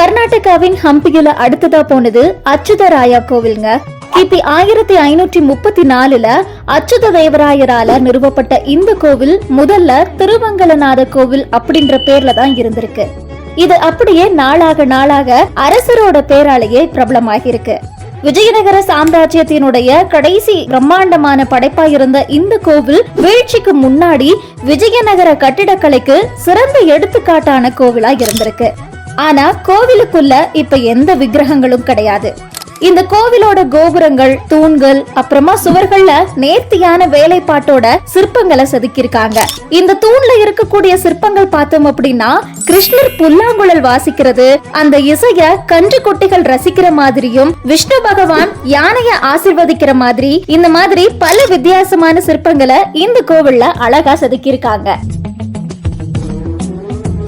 கர்நாடகாவின் ஹம்பியில அடுத்ததா போனது அச்சுதராயா கோவில்ங்க. கிபி ஆயிரத்தி ஐநூற்றி முப்பத்தி நாலுல அச்சுத தேவராயரால நிறுவப்பட்ட இந்த கோவில் முதல்ல திருமங்கலநாத கோவில் அப்படின்ற பேர்ல தான் இருந்திருக்கு. இது அப்படியே நாளாக நாளாக அரசரோட பேராலேயே பிரபலமாகிருக்கு விஜயநகர சாம்ராஜ்யத்தினுடைய கடைசி பிரம்மாண்டமான படைப்பா இருந்த இந்த கோவில் வீழ்ச்சிக்கு முன்னாடி விஜயநகர கட்டிடக்கலைக்கு சிறந்த எடுத்துக்காட்டான கோவிலா இருந்திருக்கு. ஆனா கோவிலுக்குள்ள இப்ப எந்த விக்கிரகங்களும் கிடையாது. இந்த கோவிலோட கோபுரங்கள் தூண்கள் அப்புறமா சுவர்கள்ல நேர்த்தியான வேலைப்பாட்டோட சிற்பங்களை செதுக்கியிருக்காங்க. இந்த தூண்ல இருக்கக்கூடிய சிற்பங்கள் பார்த்தோம் அப்படின்னா கிருஷ்ணர் புல்லாங்குழல் வாசிக்கிறது அந்த இசைய கன்று குட்டிகள் ரசிக்கிற மாதிரியும் விஷ்ணு பகவான் யானைய ஆசிர்வதிக்கிற மாதிரி இந்த மாதிரி பல வித்தியாசமான சிற்பங்களை இந்த கோவில்ல அழகா செதுக்கியிருக்காங்க.